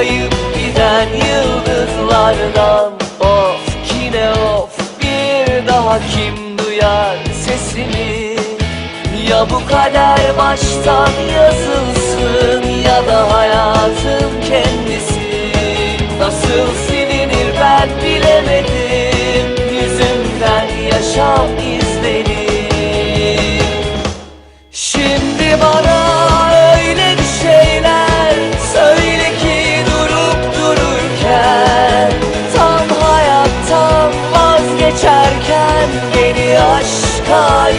kayıp giden yıldızlardan. Of yine of bir daha kim duyar sesimi? Ya bu kader baştan yazılsın ya da hayatın kendisi. Nasıl silinir ben bilemedim Yüzümden yaşam izleri. Şimdi bana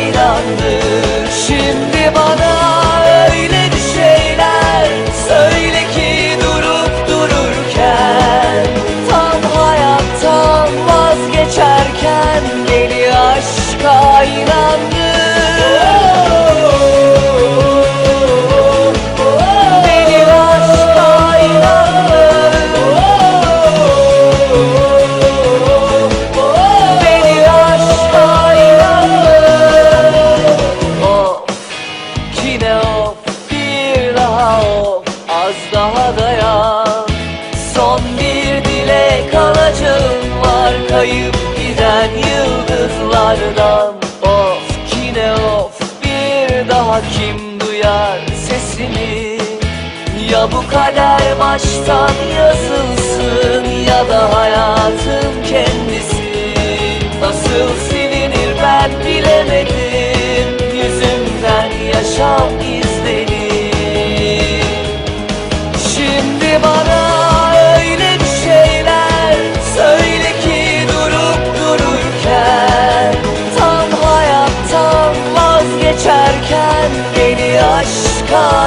aşka inandır Şimdi bana öyle bir şeyler Söyle ki durup dururken Tam hayattan vazgeçerken Beni aşka inandır kayıp giden yıldızlardan. Of yine of bir daha kim duyar sesimi? Ya bu kader baştan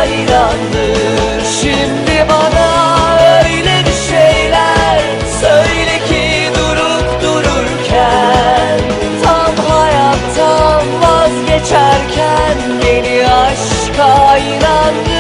inandır Şimdi bana öyle bir şeyler Söyle ki durup dururken Tam hayattan vazgeçerken Beni aşka inandır